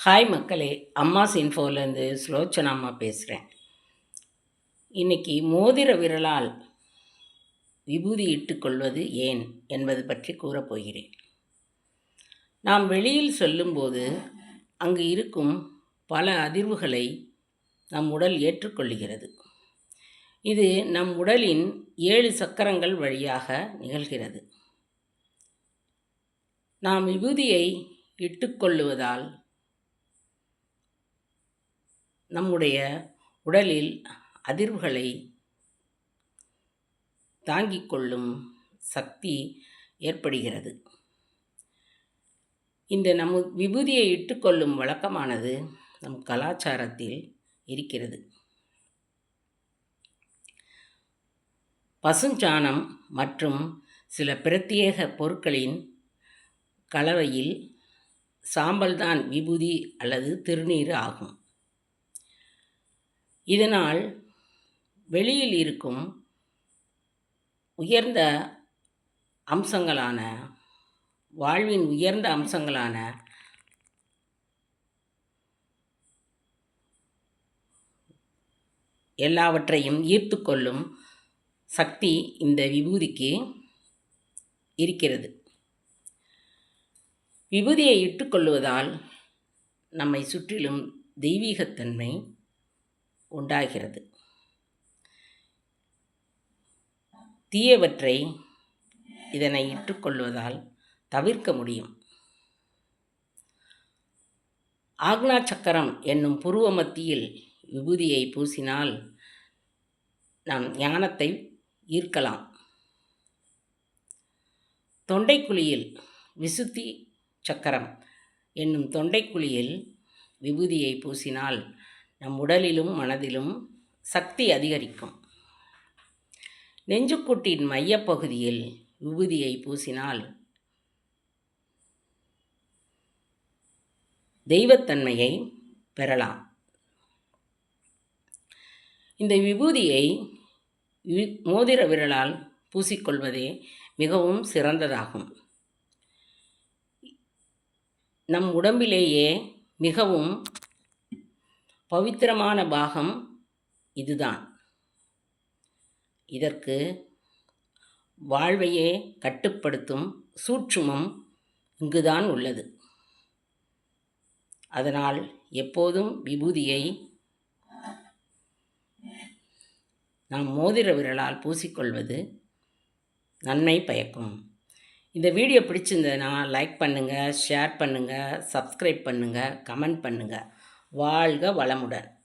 Hi மக்களே அம்மாஸ் இன்ஃபோலேருந்து ஸ்லோச்சனா அம்மா பேசுகிறேன் இன்னைக்கு மோதிர விரலால் விபூதி இட்டுக்கொள்வது ஏன் என்பது பற்றி கூறப்போகிறேன் நாம் வெளியில் சொல்லும்போது அங்கு இருக்கும் பல அதிர்வுகளை நம் உடல் ஏற்றுக்கொள்கிறது. இது நம் உடலின் ஏழு சக்கரங்கள் வழியாக நிகழ்கிறது. நாம் விபூதியை இட்டுக்கொள்ளுவதால் நம்முடைய உடலில் அதிர்வுகளை தாங்கிக் கொள்ளும் சக்தி ஏற்படுகிறது. இந்த நம் விபூதியை இட்டுக்கொள்ளும் வழக்கமானது நம் கலாச்சாரத்தில் இருக்கிறது. பசுஞ்சாணம் மற்றும் சில பிரத்யேக பொருட்களின் கலவையில் சாம்பல்தான் விபூதி அல்லது திருநீர் ஆகும். இதனால் வெளியில் இருக்கும் உயர்ந்த அம்சங்களான வாழ்வின் உயர்ந்த அம்சங்களான எல்லாவற்றையும் ஈர்த்து கொள்ளும் சக்தி இந்த விபூதிக்கு இருக்கிறது. விபூதியை இட்டுக்கொள்வதால் நம்மை சுற்றிலும் தெய்வீகத்தன்மை உண்டாகிறது. தீயவற்றை இதனை இட்டுக்கொள்வதால் தவிர்க்க முடியும். ஆக்னா சக்கரம் என்னும் புருவ மத்தியில் விபூதியை பூசினால் நாம் ஞானத்தை ஈர்க்கலாம். தொண்டைக்குழியில் விசுத்தி சக்கரம் என்னும் தொண்டைக்குழியில் விபூதியை பூசினால் நம் உடலிலும் மனதிலும் சக்தி அதிகரிக்கும். நெஞ்சுக்குட்டின் மையப்பகுதியில் விபூதியை பூசினால் தெய்வத்தன்மையை பெறலாம். இந்த விபூதியை மோதிர விரலால் பூசிக்கொள்வதே மிகவும் சிறந்ததாகும். நம் உடம்பிலேயே மிகவும் பவித்திரமான பாகம் இதுதான். இதற்கு வாழ்வையே கட்டுப்படுத்தும் சூட்சுமம் இங்குதான் உள்ளது. அதனால் எப்போதும் விபூதியை நாம் மோதிர விரலால் பூசிக்கொள்வது நன்மை பயக்கும். இந்த வீடியோ பிடிச்சிருந்ததுன்னா லைக் பண்ணுங்கள் ஷேர் பண்ணுங்கள் சப்ஸ்கிரைப் பண்ணுங்கள் கமெண்ட் பண்ணுங்கள் வாழ்க வளமுடன்.